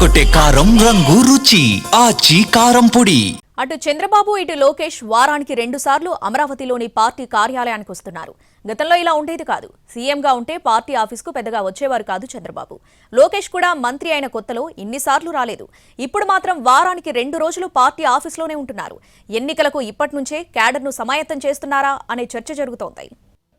కొట్టే కారం రంగు రుచి ఆచి కారం పొడి. అటు చంద్రబాబు ఇటు లోకేష్ వారానికి రెండు సార్లు అమరావతిలోని పార్టీ కార్యాలయానికి వస్తున్నారు. గతంలో ఇలా ఉండేది కాదు. సీఎంగా ఉంటే పార్టీ ఆఫీస్కు పెద్దగా వచ్చేవారు కాదు చంద్రబాబు. లోకేష్ కూడా మంత్రి అయిన కొత్తలో ఇన్నిసార్లు రాలేదు. ఇప్పుడు మాత్రం వారానికి రెండు రోజులు పార్టీ ఆఫీస్లోనే ఉంటున్నారు. ఎన్నికలకు ఇప్పటి నుంచే క్యాడర్ను సమాయత్తం చేస్తున్నారా అనే చర్చ జరుగుతోంది.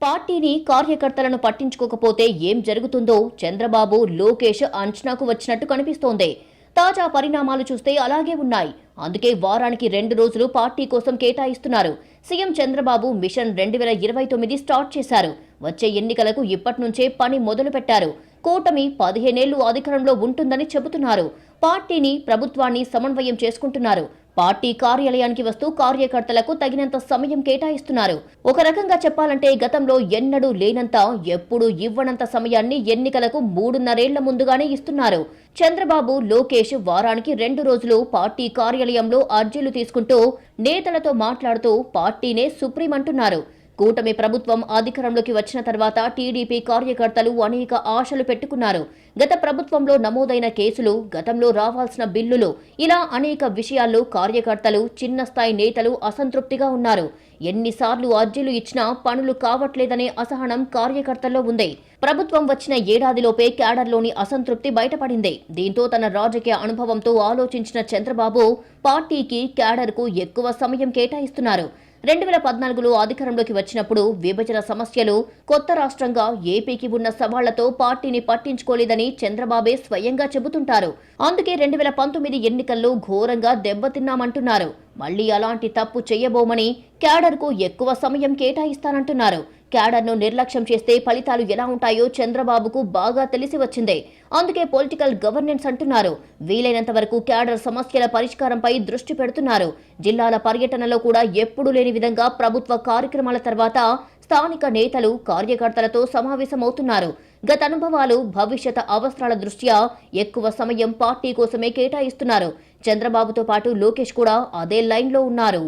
పార్టీని కార్యకర్తలను పట్టించుకోకపోతే ఏం జరుగుతుందో చంద్రబాబు లోకేష్ అంచనాకు వచ్చినట్టు కనిపిస్తోంది. తాజా పరిణామాలు చూస్తే అలాగే ఉన్నాయి. అందుకే వారానికి రెండు రోజులు పార్టీ కోసం కేటాయిస్తున్నారు. సీఎం చంద్రబాబు మిషన్ రెండు వేల ఇరవై తొమ్మిది స్టార్ట్ చేశారు. వచ్చే ఎన్నికలకు ఇప్పటి నుంచే పని మొదలు పెట్టారు కూటమి పదిహేనేళ్ళు అధికారంలో ఉంటుందని చెబుతున్నారు. పార్టీని ప్రభుత్వాన్ని సమన్వయం చేసుకుంటున్నారు. పార్టీ కార్యాలయానికి వస్తూ కార్యకర్తలకు తగినంత సమయం కేటాయిస్తున్నారు. ఒక రకంగా చెప్పాలంటే గతంలో ఎన్నడూ లేనంత ఎప్పుడూ ఇవ్వనంత సమయాన్ని ఎన్నికలకు మూడున్నరేళ్ళ ముందుగానే ఇస్తున్నారు. చంద్రబాబు లోకేష్ వారానికి రెండు రోజులు పార్టీ కార్యాలయంలో అర్జీలు తీసుకుంటూ నేతలతో మాట్లాడుతూ పార్టీనే సుప్రీం అంటున్నారు. కూటమి ప్రభుత్వం అధికారంలోకి వచ్చిన తర్వాత టీడీపీ కార్యకర్తలు అనేక ఆశలు పెట్టుకున్నారు. గత ప్రభుత్వంలో నమోదైన కేసులు గతంలో రావాల్సిన బిల్లులు ఇలా అనేక విషయాల్లో కార్యకర్తలు చిన్న స్థాయి నేతలు అసంతృప్తిగా ఉన్నారు. ఎన్నిసార్లు అర్జీలు ఇచ్చినా పనులు కావట్లేదనే అసహనం కార్యకర్తల్లో ఉంది. ప్రభుత్వం వచ్చిన ఏడాదిలోపే క్యాడర్లోని అసంతృప్తి బయటపడింది. దీంతో తన రాజకీయ అనుభవంతో ఆలోచించిన చంద్రబాబు పార్టీకి క్యాడర్కు ఎక్కువ సమయం కేటాయిస్తున్నారు. రెండు వేల పద్నాలుగులో అధికారంలోకి వచ్చినప్పుడు విభజన సమస్యలు కొత్త రాష్ట్రంగా ఏపీకి ఉన్న సవాళ్ళతో పార్టీని పట్టించుకోలేదని చంద్రబాబే స్వయంగా చెబుతుంటారు. అందుకే రెండు వేల పంతొమ్మిది ఎన్నికల్లో ఘోరంగా దెబ్బతిన్నామంటున్నారు. మళ్ళీ అలాంటి తప్పు చేయబోమని క్యాడర్కు ఎక్కువ సమయం కేటాయిస్తానంటున్నారు. క్యాడర్ను నిర్లక్ష్యం చేస్తే ఫలితాలు ఎలా ఉంటాయో చంద్రబాబుకు బాగా తెలిసి వచ్చిందే. అందుకే పొలిటికల్ గవర్నెన్స్ అంటున్నారు. వీలైనంత వరకు క్యాడర్ సమస్యల పరిష్కారంపై దృష్టి పెడుతున్నారు. జిల్లాల పర్యటనలో కూడా ఎప్పుడూ లేని విధంగా ప్రభుత్వ కార్యక్రమాల తర్వాత స్థానిక నేతలు కార్యకర్తలతో సమావేశమవుతున్నారు. గత అనుభవాలు భవిష్యత్ అవసరాల దృష్ట్యా ఎక్కువ సమయం పార్టీ కోసమే కేటాయిస్తున్నారు. చంద్రబాబుతో పాటు లోకేష్ కూడా అదే లైన్లో ఉన్నారు.